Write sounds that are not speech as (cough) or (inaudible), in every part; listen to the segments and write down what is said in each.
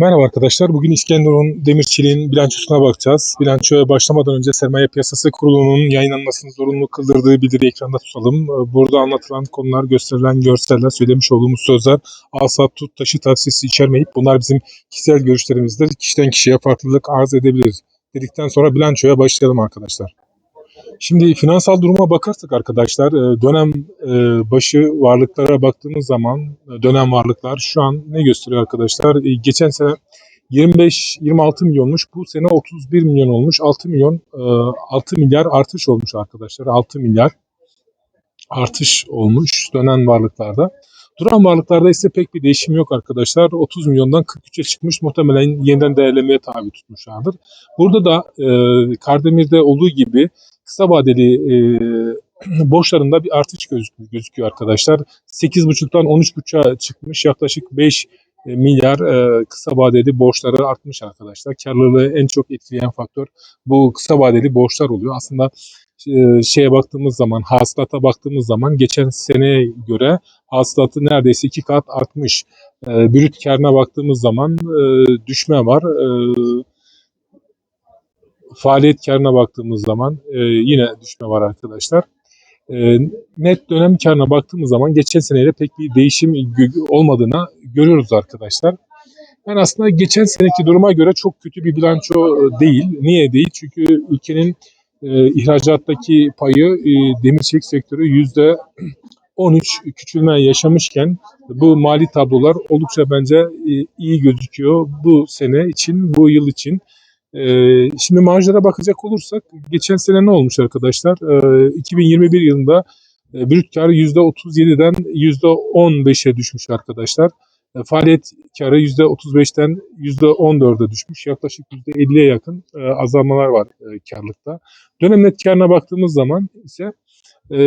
Merhaba arkadaşlar. Bugün İskenderun Demirçelik'in bilançosuna bakacağız. Bilançoya başlamadan önce Sermaye Piyasası Kurulu'nun yayınlanmasını zorunlu kıldırdığı bildiri ekranda tutalım. Burada anlatılan konular, gösterilen görseller, söylemiş olduğumuz sözler asat tut taşı tavsiyesi içermeyip bunlar bizim kişisel görüşlerimizdir. Kişiden kişiye farklılık arz edebilir. Dedikten sonra bilançoya başlayalım arkadaşlar. Şimdi finansal duruma bakarsak arkadaşlar e, dönem e, başı varlıklara baktığımız zaman e, dönem varlıklar şu an ne gösteriyor arkadaşlar? Geçen sene 25-26 milyonmuş. Bu sene 31 milyon olmuş. 6 milyon e, 6 milyar artış olmuş arkadaşlar. 6 milyar artış olmuş dönem varlıklarda. Duran varlıklarda ise pek bir değişim yok arkadaşlar. 30 milyondan 43'e çıkmış. Muhtemelen yeniden değerlemeye tabi tutmuşlardır. Burada da e, Kardemir'de olduğu gibi kısa vadeli e, (clears throat) borçlarında bir artış gözüküyor, gözüküyor arkadaşlar. 8,5'tan 13,5'a çıkmış. Yaklaşık 5 milyar e, kısa vadeli borçları artmış arkadaşlar. Karlılığı en çok etkileyen faktör bu kısa vadeli borçlar oluyor. Aslında e, şeye baktığımız zaman, hasılata baktığımız zaman geçen seneye göre hasılatı neredeyse iki kat artmış. E, brüt karına baktığımız zaman e, düşme var. E, faaliyet karına baktığımız zaman e, yine düşme var arkadaşlar. E, net dönem karına baktığımız zaman geçen seneyle pek bir değişim olmadığını görüyoruz arkadaşlar. Yani aslında geçen seneki duruma göre çok kötü bir bilanço e, değil. Niye değil? Çünkü ülkenin e, ihracattaki payı e, demir çelik sektörü yüzde 13 küçülme yaşamışken bu mali tablolar oldukça bence e, iyi gözüküyor bu sene için, bu yıl için. Ee, şimdi marjlara bakacak olursak geçen sene ne olmuş arkadaşlar? Ee, 2021 yılında e, brüt karı %37'den %15'e düşmüş arkadaşlar. E, faaliyet karı %35'ten %14'e düşmüş. Yaklaşık %50'ye yakın e, azalmalar var e, karlıkta. Dönem net karına baktığımız zaman ise e,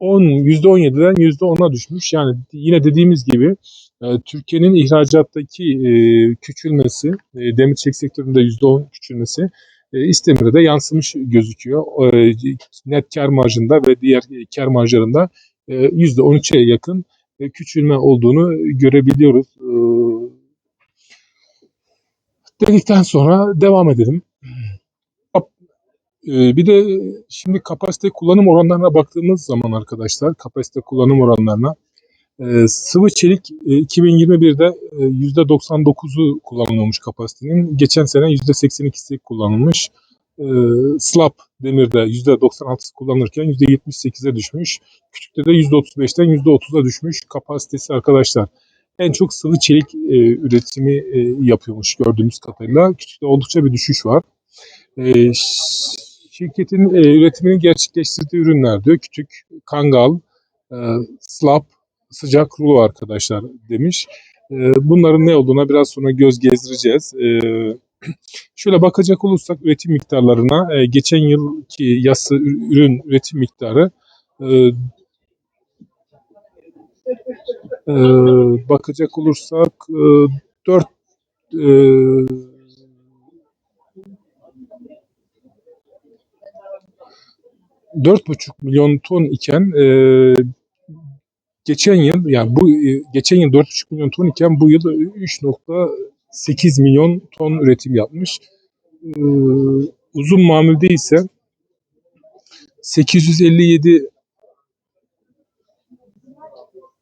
10 %17'den %10'a düşmüş. Yani yine dediğimiz gibi e, Türkiye'nin ihracattaki e, küçülmesi, e, demir çelik sektöründe %10 küçülmesi e, İstemir'e de yansımış gözüküyor. Net kar marjında ve diğer kar marjlarında e, %13'e yakın küçülme olduğunu görebiliyoruz. Dedikten sonra devam edelim. Ee, bir de şimdi kapasite kullanım oranlarına baktığımız zaman arkadaşlar, kapasite kullanım oranlarına e, sıvı çelik e, 2021'de e, %99'u kullanılmamış kapasitenin. Geçen sene %82'si kullanılmış. E, slab demirde %96'sı kullanılırken %78'e düşmüş. Küçükte de %35'ten %30'a düşmüş kapasitesi arkadaşlar. En çok sıvı çelik e, üretimi yapıyormuş gördüğümüz kadarıyla. Küçükte oldukça bir düşüş var. Şirketin e, üretimini gerçekleştirdiği ürünler diyor. Küçük kangal, e, slab, sıcak rulo arkadaşlar demiş. E, bunların ne olduğuna biraz sonra göz gezdireceğiz. E, şöyle bakacak olursak üretim miktarlarına e, geçen yılki yası ürün üretim miktarı e, e, bakacak olursak e, 4 e, 4,5 milyon ton iken e, geçen yıl yani bu e, geçen yıl 4,5 milyon ton iken bu yıl 3,8 milyon ton üretim yapmış. E, uzun mamulde ise 857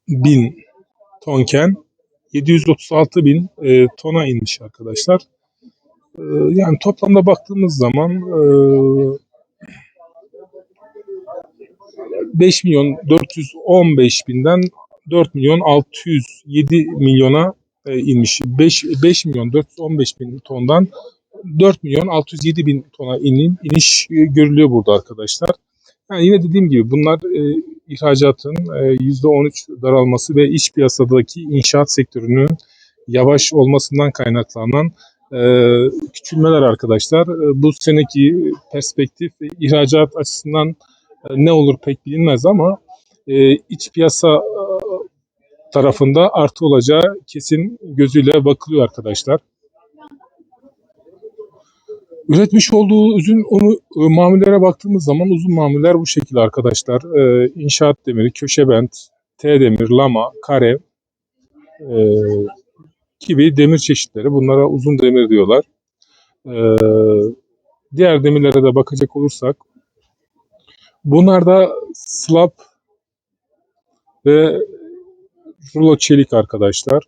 bin tonken 736 bin e, tona inmiş arkadaşlar. E, yani toplamda baktığımız zaman e, 5 milyon 415 binden 4 milyon 607 milyona e, inmiş. 5, 5 milyon 415 bin tondan 4 milyon 607 bin tona inin, iniş e, görülüyor burada arkadaşlar. Yani yine dediğim gibi bunlar e, ihracatın e, %13 daralması ve iç piyasadaki inşaat sektörünün yavaş olmasından kaynaklanan e, küçülmeler arkadaşlar. E, bu seneki perspektif e, ihracat açısından ne olur pek bilinmez ama e, iç piyasa e, tarafında artı olacağı kesin gözüyle bakılıyor arkadaşlar. Üretmiş olduğu uzun onu e, mamullere baktığımız zaman uzun mamuller bu şekilde arkadaşlar. E, inşaat demiri, köşebent, T demir, lama, kare, e, gibi demir çeşitleri. Bunlara uzun demir diyorlar. Ee, diğer demirlere de bakacak olursak bunlar da slab ve rulo çelik arkadaşlar.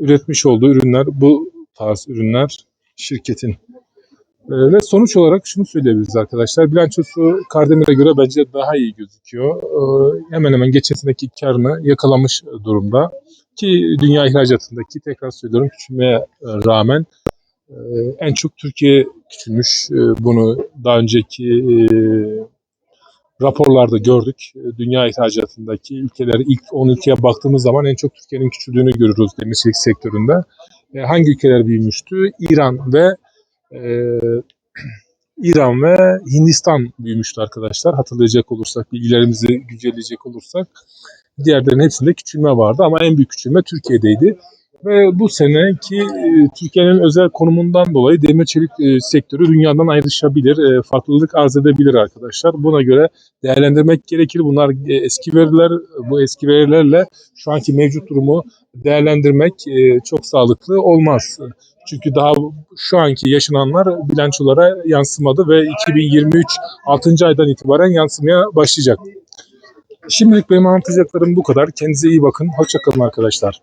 Üretmiş olduğu ürünler bu tarz ürünler şirketin. Ee, ve sonuç olarak şunu söyleyebiliriz arkadaşlar. Bilançosu Kardemir'e göre bence daha iyi gözüküyor. Ee, hemen hemen geçen seneki karını yakalamış durumda. Ki dünya ihracatındaki tekrar söylüyorum küçülmeye e, rağmen e, en çok Türkiye küçülmüş. E, bunu daha önceki raporlarda gördük. E, Dünya ihracatındaki ülkeleri ilk 10 ülkeye baktığımız zaman en çok Türkiye'nin küçüldüğünü görürüz demir çelik sektöründe. E, hangi ülkeler büyümüştü? İran ve e, İran ve Hindistan büyümüştü arkadaşlar. Hatırlayacak olursak, bilgilerimizi güncelleyecek olursak. Diğerlerinin hepsinde küçülme vardı ama en büyük küçülme Türkiye'deydi. Ve bu seneki e, Türkiye'nin özel konumundan dolayı demir çelik e, sektörü dünyadan ayrışabilir, e, farklılık arz edebilir arkadaşlar. Buna göre değerlendirmek gerekir. Bunlar eski veriler, bu eski verilerle şu anki mevcut durumu değerlendirmek çok sağlıklı olmaz. Çünkü daha şu anki yaşananlar bilançolara yansımadı ve 2023 6. aydan itibaren yansımaya başlayacak. Şimdilik benim anlatacaklarım bu kadar. Kendinize iyi bakın. Hoşçakalın arkadaşlar.